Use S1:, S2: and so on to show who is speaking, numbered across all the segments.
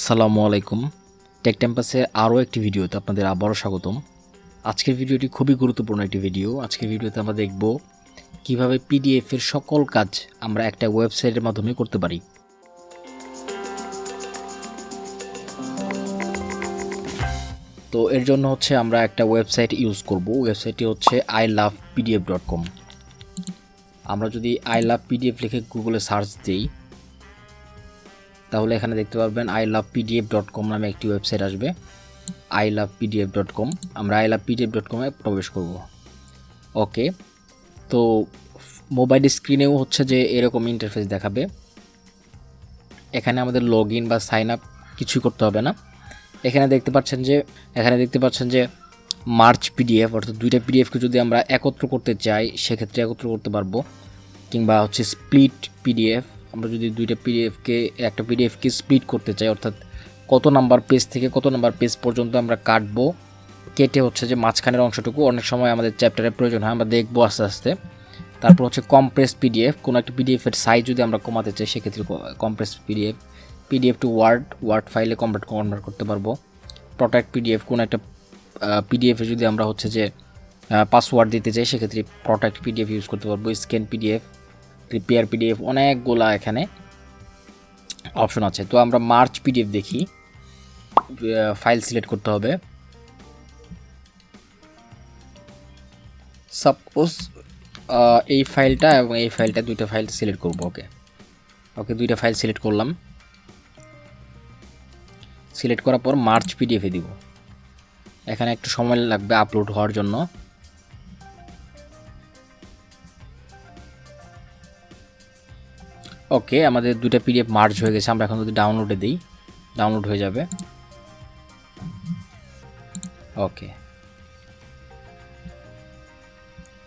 S1: আসসালামু আলাইকুম। টেক ক্যাম্পাসের আরও একটি ভিডিওতে আপনাদের আবারও স্বাগতম। আজকের ভিডিওটি খুবই গুরুত্বপূর্ণ একটি ভিডিও। আজকের ভিডিওতে আমরা দেখব কীভাবে পিডিএফের সকল কাজ আমরা একটা ওয়েবসাইটের মাধ্যমে করতে পারি। তো এর জন্য হচ্ছে আমরা একটা ওয়েবসাইট ইউজ করব। ওয়েবসাইটটি হচ্ছে I love PDF dot com. আমরা যদি আই লাভ পিডিএফ লিখে গুগলে সার্চ দিই তাহলে এখানে দেখতে পারবেন I love PDF dot com নামে একটি ওয়েবসাইট আসবে। I love PDF dot com. আমরা আই লাভ পিডিএফ ডট কমে প্রবেশ করব। ওকে, তো মোবাইল স্ক্রিনেও হচ্ছে যে এরকম ইন্টারফেস দেখাবে। এখানে আমাদের লগ ইন বা সাইন আপ কিছুই করতে হবে না। এখানে দেখতে পাচ্ছেন যে, এখানে দেখতে পাচ্ছেন যে মার্চ পিডিএফ অর্থাৎ দুইটা পিডিএফকে যদি আমরা একত্র করতে চাই, সেক্ষেত্রে একত্র করতে পারব। কিংবা হচ্ছে স্প্লিট পিডিএফ আমরা যদি দুইটা পিডিএফকে একটা পিডিএফকে স্প্লিট করতে চাই, অর্থাৎ কত নাম্বার পেজ থেকে কত নাম্বার পেজ পর্যন্ত আমরা কাটবো, কেটে হচ্ছে যে মাঝখানের অংশটুকু। অনেক সময় আমাদের চ্যাপ্টারের প্রয়োজন হয়, আমরা দেখব আস্তে আস্তে। তারপর হচ্ছে কম্প্রেস পিডিএফ কোনো একটা পিডিএফের সাইজ যদি আমরা কমাতে চাই, সেক্ষেত্রে compress PDF PDF to Word Word ফাইলে কনভার্ট কনভার্ট করতে পারব। প্রোটেক্ট পিডিএফ কোনো একটা পিডিএফে যদি আমরা হচ্ছে যে পাসওয়ার্ড দিতে চাই, সেক্ষেত্রে প্রোটেক্ট পিডিএফ ইউজ করতে পারব স্ক্যান পিডিএফ রিপেয়ার পিডিএফ, অনেকগুলা এখানে অপশন আছে। তো আমরা মার্চ পিডিএফ দেখি ফাইল সিলেক্ট করতে হবে। সাপোজ এই ফাইলটা এবং এই ফাইলটা দুইটা ফাইল সিলেক্ট করব ওকে ওকে দুইটা ফাইল সিলেক্ট করলাম। সিলেক্ট করার পর মার্চ পিডিএফে দিব। এখানে একটু সময় লাগবে আপলোড হওয়ার জন্য। ওকে আমাদের দুইটা পিডিএফ মার্জ হয়ে গেছে, আমরা এখন যদি ডাউনলোডে দিই ডাউনলোড হয়ে যাবে। ওকে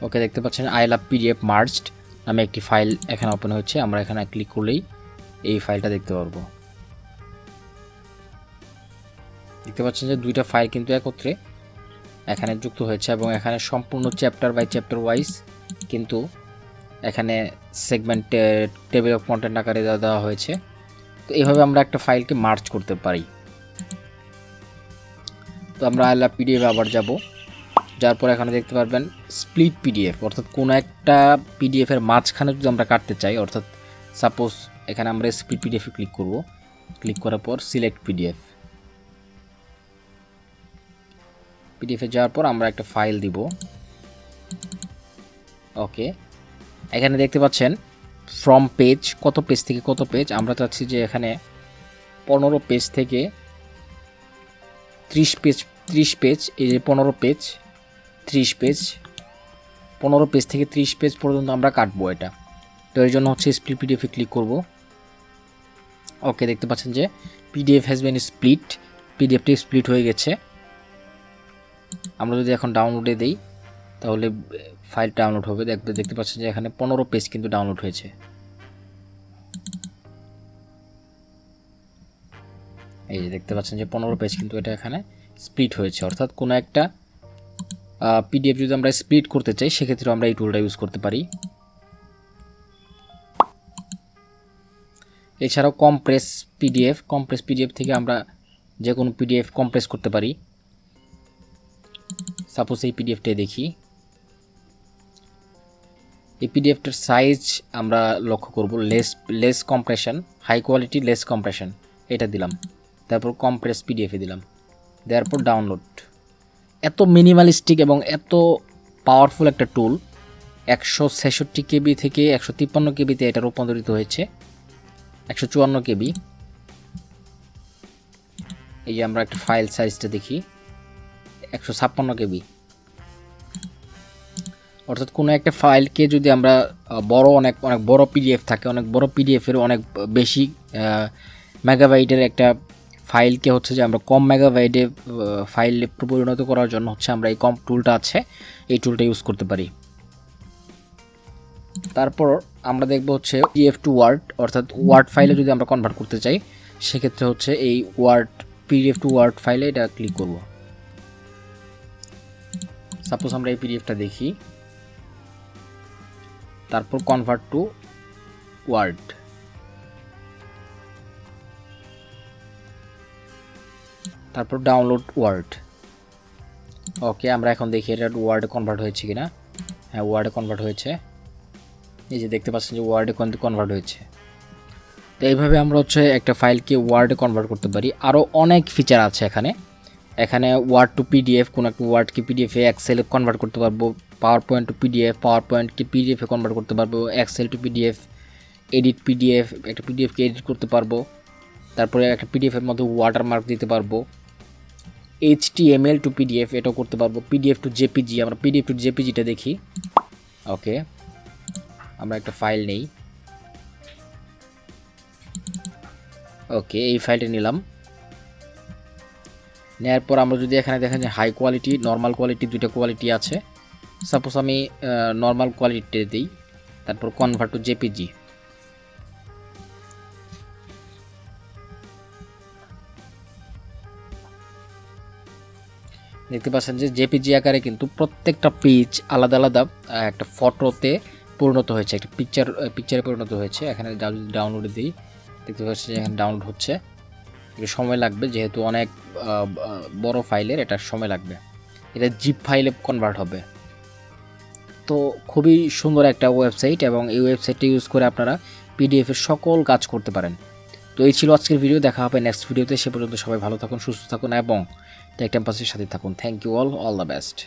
S1: ওকে দেখতে পাচ্ছেন আই লাভ পিডিএফ মার্জড নামে একটি ফাইল এখানে ওপেন হচ্ছে আমরা এখানে ক্লিক করলেই এই ফাইলটা দেখতে পারব। দেখতে পাচ্ছেন যে দুইটা ফাইল কিন্তু একত্রে এখানে যুক্ত হয়েছে এবং এখানে সম্পূর্ণ চ্যাপ্টার বাই চ্যাপ্টার ওয়াইজ কিন্তু এখানে সেগমেন্ট টেবিল অফ কন্টেন্ট আকারে দেওয়া হয়েছে। তো এইভাবে আমরা একটা ফাইলকে মার্চ করতে পারি। তো আমরা আইলা পিডিএফ আবার যাব। যার পর এখানে দেখতে পারবেন স্প্লিট পিডিএফ অর্থাৎ কোনো একটা পিডিএফের মাঝখানে যদি আমরা কাটতে চাই, অর্থাৎ সাপোজ এখানে আমরা স্প্লিট পিডিএফে ক্লিক করব। ক্লিক করার পর সিলেক্ট পিডিএফ পিডিএফে যাওয়ার পর আমরা একটা ফাইল দিব। ওকে এখানে দেখতে পাচ্ছেন ফ্রম পেজ কত পেজ থেকে কত পেজ আমরা চাচ্ছি যে এখানে পনেরো পেজ থেকে ত্রিশ পেজ ত্রিশ পেজ এই যে পনেরো পেজ ত্রিশ পেজ পনেরো পেজ থেকে ত্রিশ পেজ পর্যন্ত আমরা কাটবো এটা। তো এর জন্য হচ্ছে স্প্লিট পিডিএফে ক্লিক করব। ওকে দেখতে পাচ্ছেন যে পিডিএফ হ্যাজ বিন স্প্লিট পিডিএফটি স্প্লিট হয়ে গেছে। আমরা যদি এখন ডাউনলোডে দিই তাহলে ফাইল ডাউনলোড হবে। দেখতে দেখতে পাচ্ছেন যে এখানে পনেরো পেজ কিন্তু ডাউনলোড হয়েছে। এই যে দেখতে পাচ্ছেন যে পনেরো পেজ কিন্তু এটা এখানে স্প্লিট হয়েছে। অর্থাৎ কোনো একটা পিডিএফ যদি আমরা স্প্লিট করতে চাই সেক্ষেত্রে আমরা এই টুলটা ইউজ করতে পারি। এছাড়াও কমপ্রেস পিডিএফ কমপ্রেস পিডিএফ থেকে আমরা যে কোনো পিডিএফ কমপ্রেস করতে পারি। সাপোজ এই পিডিএফটাই দেখি। এই পিডিএফটার সাইজ আমরা লক্ষ্য করব less less compression high quality less compression এটা দিলাম, তারপর কম্প্রেস পিডিএফে দিলাম, দেওয়ার পর ডাউনলোড এত মিনিমালিস্টিক এবং এত পাওয়ারফুল একটা টুল একশো ছেষট্টি কেবি থেকে একশো তিপ্পান্ন কেবিতে এটা রূপান্তরিত হয়েছে, একশো চুয়ান্ন কেবি। এই যে আমরা একটা ফাইল সাইজটা দেখি, একশো ছাপ্পান্ন কেবি। অর্থাৎ কোনো একটা ফাইলকে যদি আমরা বড় অনেক অনেক বড় পিডিএফ থাকে, অনেক বড় পিডিএফের অনেক বেশি মেগাবাইটের একটা ফাইলকে হচ্ছে যে আমরা কম মেগাবাইটে ফাইল পরিণত করার জন্য হচ্ছে আমরা এই কম টুলটা আছে, এই টুলটা ইউজ করতে পারি। তারপর আমরা দেখব হচ্ছে পিএফ টু ওয়ার্ড অর্থাৎ ওয়ার্ড ফাইলে যদি আমরা কনভার্ট করতে চাই, সেক্ষেত্রে হচ্ছে এই ওয়ার্ড পিডিএফ টু ওয়ার্ড ফাইলে এটা ক্লিক করব। সাপোজ আমরা এই পিডিএফটা দেখি। তারপর কনভার্ট টু ওয়ার্ড তারপর ডাউনলোড ওয়ার্ড ওকে আমরা এখন দেখি এটা ওয়ার্ডে কনভার্ট হয়েছে কিনা। হ্যাঁ ওয়ার্ডে কনভার্ট হয়েছে। এই যে দেখতে পাচ্ছেন যে ওয়ার্ডে কনভার্ট হয়েছে। তো এইভাবে আমরা হচ্ছে একটা ফাইলকে ওয়ার্ডে কনভার্ট করতে পারি। আরও অনেক ফিচার আছে এখানে। এখানে ওয়ার্ড টু পিডিএফ কোনো একটা ওয়ার্ডকে পিডিএফে এক্সেলে কনভার্ট করতে পারব পাওয়ার পয়েন্ট টু পিডিএফ পাওয়ার পয়েন্টকে পিডিএফে কনভার্ট করতে পারব Excel to PDF edit PDF একটা পিডিএফকে এডিট করতে পারব, তারপরে একটা পিডিএফের মধ্যে ওয়াটারমার্ক দিতে পারব এইচটিএমএল টু পিডিএফ এটাও করতে পারব পিডিএফ টু জেপিজি আমরা পিডিএফ টু জেপিজিটা দেখি ওকে আমরা একটা ফাইল নেই ওকে এই ফাইলটা নিলাম নেওয়ার পর আমরা যদি এখানে দেখেন যে হাই কোয়ালিটি নর্মাল কোয়ালিটি দুইটা কোয়ালিটি আছে। সাপোজ আমি নর্মাল কোয়ালিটিতে দিই, তারপর কনভার্ট টু জেপিজি দেখতে পাচ্ছেন যে জেপিজি আকারে কিন্তু প্রত্যেকটা পেজ আলাদা আলাদা একটা ফটোতে পরিণত হয়েছে, একটা পিকচার পিকচারে পরিণত হয়েছে। এখানে ডাউনলোড দিই। দেখতে পাচ্ছি এখানে ডাউনলোড হচ্ছে। সময় লাগবে, যেহেতু অনেক বড় ফাইলের এটা সময় লাগবে। এটা জিপ ফাইলে কনভার্ট হবে। তো খুবই সুন্দর একটা ওয়েবসাইট এবং এই ওয়েবসাইটটি ইউজ করে আপনারা পিডিএফের সকল কাজ করতে পারেন। তো এই ছিল আজকের ভিডিও দেখা হবে নেক্সট ভিডিওতে সে পর্যন্ত সবাই ভালো থাকুন, সুস্থ থাকুন এবং টেক ক্যাম্পাসের সাথে থাকুন। Thank you all all the best